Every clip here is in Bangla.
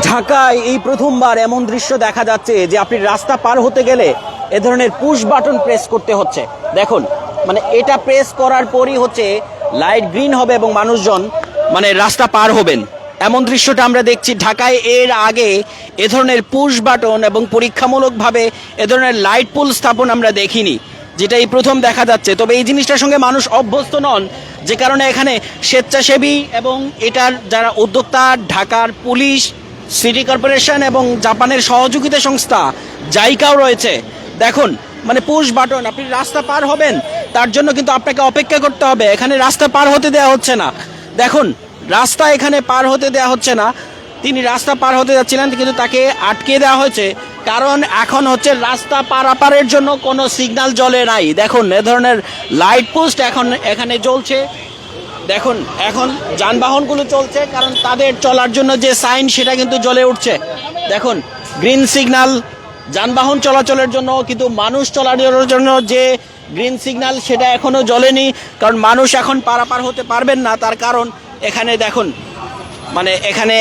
ঢাকায় এই প্রথমবার এমন দৃশ্য দেখা যাচ্ছে যে আপনি রাস্তা পার হতে গেলে এ ধরনের পুশ বাটন প্রেস করতে হচ্ছে। দেখুন মানে এটা প্রেস করার পরই হচ্ছে লাইট গ্রিন হবে এবং মানুষজন মানে রাস্তা পার হবেন। এমন দৃশ্যটা আমরা দেখছি ঢাকায় এর আগে এ ধরনের পুশ বাটন এবং পরীক্ষামূলকভাবে এ ধরনের লাইট পুল স্থাপন আমরা দেখিনি, যেটা এই প্রথম দেখা যাচ্ছে। তবে এই জিনিসটার সঙ্গে মানুষ অভ্যস্ত নন, যে কারণে এখানে স্বেচ্ছাসেবী এবং এটার যারা উদ্যোক্তা, ঢাকার পুলিশ সিটি কর্পোরেশন এবং জাপানের সহযোগিতা সংস্থা জাইকাও রয়েছে। দেখুন মানে পুশ বাটন, আপনি রাস্তা পার হবেন, তার জন্য কিন্তু আপনাকে অপেক্ষা করতে হবে। এখানে রাস্তা পার হতে দেওয়া হচ্ছে না। দেখুন, রাস্তা এখানে পার হতে দেওয়া হচ্ছে না। তিনি রাস্তা পার হতে যাচ্ছিলেন, কিন্তু তাকে আটকে দেওয়া হয়েছে। কারণ এখন হচ্ছে রাস্তা পারাপারের জন্য কোনো সিগন্যাল জলে নাই। দেখুন, এ ধরনের লাইট পোস্ট এখন এখানে জ্বলছে। দেখুন, এখন যানবাহনগুলো চলছে, কারণ তাদের চলার জন্য যে সাইন, সেটা কিন্তু জ্বলে উঠছে। দেখুন গ্রিন সিগনাল যানবাহন চলাচলের জন্য, কিন্তু মানুষ চলাচলের জন্য যে গ্রিন সিগনাল সেটা এখনও জ্বলেনি, কারণ মানুষ এখন পারাপার হতে পারবেন না, তার কারণ এখানে দেখুন মানে এখানে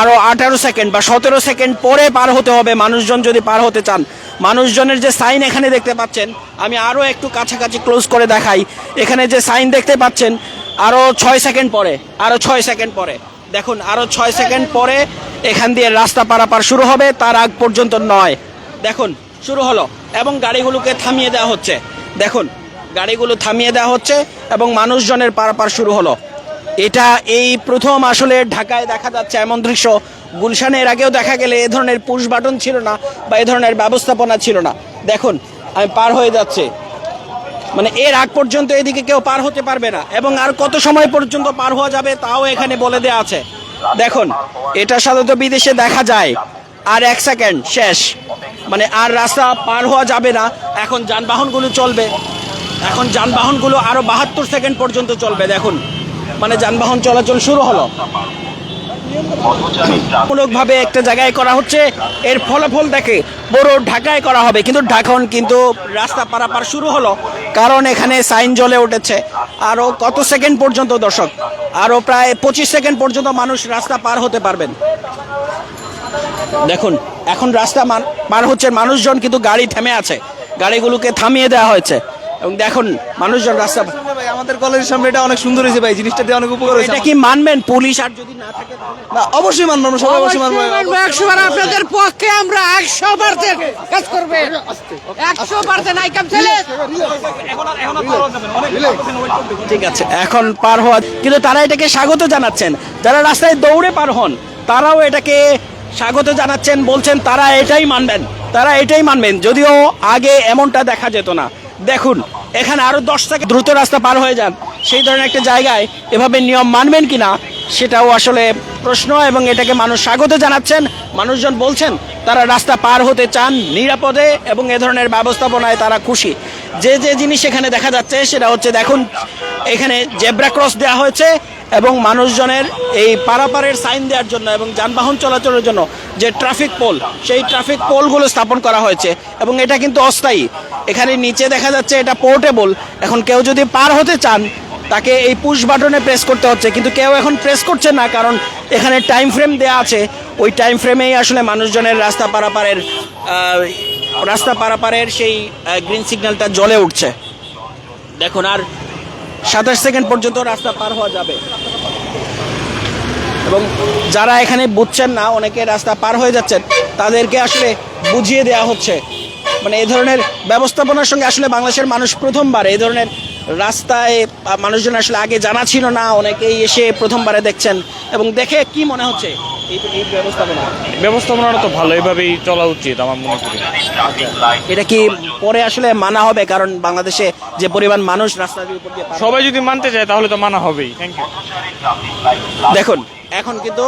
আরও আঠারো সেকেন্ড বা সতেরো সেকেন্ড পরে পার হতে হবে মানুষজন যদি পার হতে চান। মানুষজনের যে সাইন এখানে দেখতে পাচ্ছেন, আমি আরও একটু কাছাকাছি ক্লোজ করে দেখাই। এখানে যে সাইন দেখতে পাচ্ছেন আরও ছয় সেকেন্ড পরে আরও ছয় সেকেন্ড পরে। দেখুন আরও ছয় সেকেন্ড পরে এখান দিয়ে রাস্তা পারাপার শুরু হবে, তার আগ পর্যন্ত নয়। দেখুন, শুরু হলো এবং গাড়িগুলোকে থামিয়ে দেওয়া হচ্ছে। দেখুন, গাড়িগুলো থামিয়ে দেওয়া হচ্ছে এবং মানুষজনের পারাপার শুরু হলো। এটা এই প্রথম আসলে ঢাকায় দেখা যাচ্ছে এমন দৃশ্য। গুলশানের আগেও দেখা গেলে এ ধরনের পুশ বাটন ছিল না বা এ ধরনের ব্যবস্থাপনা ছিল না। দেখুন, আমি পার হয়ে যাচ্ছে। মানে এর আগ পর্যন্ত এদিকে কেউ পার হতে পারবে না এবং আর কত সময় পর্যন্ত পার হওয়া যাবে তাও এখানে বলে দেওয়া আছে। দেখুন, এটা সাধারণত বিদেশে দেখা যায়। আর এক সেকেন্ড, শেষ। মানে আর রাস্তা পার হওয়া যাবে না। এখন যানবাহনগুলো চলবে। এখন যানবাহনগুলো আরও বাহাত্তর সেকেন্ড পর্যন্ত চলবে, দেখুন। মানে যানবাহন চলাচল শুরু হলো। মূলকভাবে একটা জায়গায় করা হচ্ছে। এর ফলাফল দেখে বড় ঢাকায় করা হবে। কিন্তু ঢাকন কিন্তু রাস্তা পারাপার শুরু হলো। কারণ এখানে সাইন জ্বলে উঠেছে। আরও কত সেকেন্ড পর্যন্ত দর্শক? আরও প্রায় পঁচিশ সেকেন্ড পর্যন্ত মানুষ রাস্তা পার হতে পারবেন। দেখুন, এখন রাস্তা পার হচ্ছে মানুষজন, কিন্তু গাড়ি থেমে আছে। গাড়িগুলোকে থামিয়ে দেওয়া হয়েছে। এবং দেখুন, মানুষজন রাস্তা আমাদের কলেজের সামনে এটা অনেক সুন্দর হয়েছে ভাই জিনিসটা দিয়ে অনেক উপকার হয়েছে এটা কি মানবেন পুলিশ আর যদি না থাকে না অবশ্যই মানবো আমরা সবাই অবশ্যই মানবো একশো বার আপনাদের পক্ষে আমরা একশো পার্সেন্ট কাজ করবে। একশো পার্সেন্ট আইকাম ছেলে। ঠিক আছে এখন পার হওয়া কিন্তু তারা এটাকে স্বাগত জানাচ্ছেন। যারা রাস্তায় দৌড়ে পার হন তারাও এটাকে স্বাগত জানাচ্ছেন বলছেন তারা এটাই মানবেন। তারা এটাই মানবেন যদিও আগে এমনটা দেখা যেত না। দেখুন, এখানে আরও দশ থেকে দ্রুত রাস্তা পার হয়ে যান। সেই ধরনের একটা জায়গায় এভাবে নিয়ম মানবেন কি না সেটাও আসলে প্রশ্ন এবং এটাকে মানুষ স্বাগত জানাচ্ছেন। মানুষজন বলছেন, তারা রাস্তা পার হতে চান নিরাপদে এবং এ ধরনের ব্যবস্থাপনায় তারা খুশি। যে যে জিনিস এখানে দেখা যাচ্ছে, সেটা হচ্ছে দেখুন, এখানে জেব্রা ক্রস দেওয়া হয়েছে। এবং মানুষজনের এই পারাপারের সাইন দেওয়ার জন্য এবং যানবাহন চলাচলের জন্য যে ট্রাফিক পোল, সেই ট্রাফিক পোলগুলো স্থাপন করা হয়েছে এবং এটা কিন্তু অস্থায়ী। এখানে নিচে দেখা যাচ্ছে এটা পোর্টেবল। এখন কেউ যদি পার হতে চান, তাকে এই পুশ বাটনে প্রেস করতে হচ্ছে। কিন্তু কেউ এখন প্রেস করছে না, কারণ এখানে টাইম ফ্রেম দেওয়া আছে। ওই টাইম ফ্রেমেই আসলে মানুষজনের রাস্তা পারাপারের রাস্তা পারাপারের সেই গ্রিন সিগন্যালটা জ্বলে উঠছে। দেখুন, আর সাতাশ সেকেন্ড পর্যন্ত রাস্তা পার হওয়া যাবে। এবং যারা এখানে বুঝছেন না অনেকে রাস্তা পার হয়ে যাচ্ছেন তাদেরকে আসলে বুঝিয়ে দেওয়া হচ্ছে। মানে এই ধরনের ব্যবস্থাপনার সঙ্গে আসলে বাংলাদেশের মানুষ প্রথমবার এই ধরনের রাস্তায় মানুষজন আসলে আগে জানা ছিল না অনেকেই এসে প্রথমবারে দেখছেন। এবং দেখে কি মনে হচ্ছে এই ব্যবস্থাপনা? ব্যবস্থাপনাটা তো ভালো এভাবেই চলা উচিত আমার মনে করি এটা কি পরে আসলে মানা হবে? কারণ বাংলাদেশে যে পরিমাণ মানুষ দিয়ে সবাই যদি মানতে চায় তাহলে তো মানা হবেই। থ্যাংক ইউ দেখুন এখন কিন্তু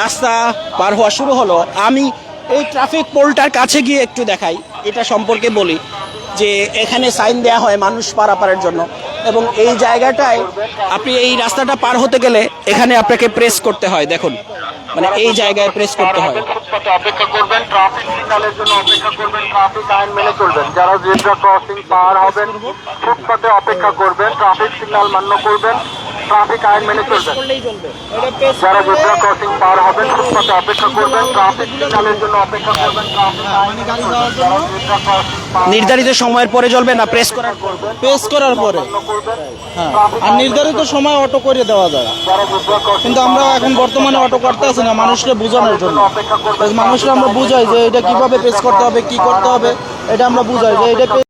রাস্তা পার হওয়া শুরু হলো। আমি এই ট্রাফিক পোলটার কাছে গিয়ে একটু দেখাই, এটা সম্পর্কে বলি যে এখানে সাইন দেওয়া হয় মানুষ পারাপারের জন্য এবং এই জায়গাটায় আপনি এই রাস্তাটা পার হতে গেলে এখানে আপনাকে প্রেস করতে হয়, দেখুন। মানে এই জায়গায় প্রেস করতে হয়। অপেক্ষা করবেন ট্রাফিক সিগন্যালের জন্য অপেক্ষা করবেন ট্রাফিক আইন মেনে চলবেন। যারা জেব্রা ক্রসিং পার হবেন ফুটপাতে অপেক্ষা করবেন ট্রাফিক সিগন্যাল মান্য করবেন। ট্রাফিক আইন মেনে চলবেন চলবে যারা জেব্রা ক্রসিং পার হবেন ফুটপাতে অপেক্ষা করবেন ট্রাফিক সিগন্যালের জন্য অপেক্ষা করবেন মেনে নির্ধারিত সময়ের পরে চলবে না? প্রেস করার পর? পেস করার পরে। হ্যাঁ। আর নির্ধারিত সময় অটো করে দেওয়া যায়। কিন্তু আমরা এখন বর্তমানে অটো করতে আছি না মানুষকে বোঝানোর জন্য। মানুষকে আমরা বুঝাই যে এটা কীভাবে প্রেস করতে হবে কি করতে হবে এটা আমরা বুঝাই যে এটা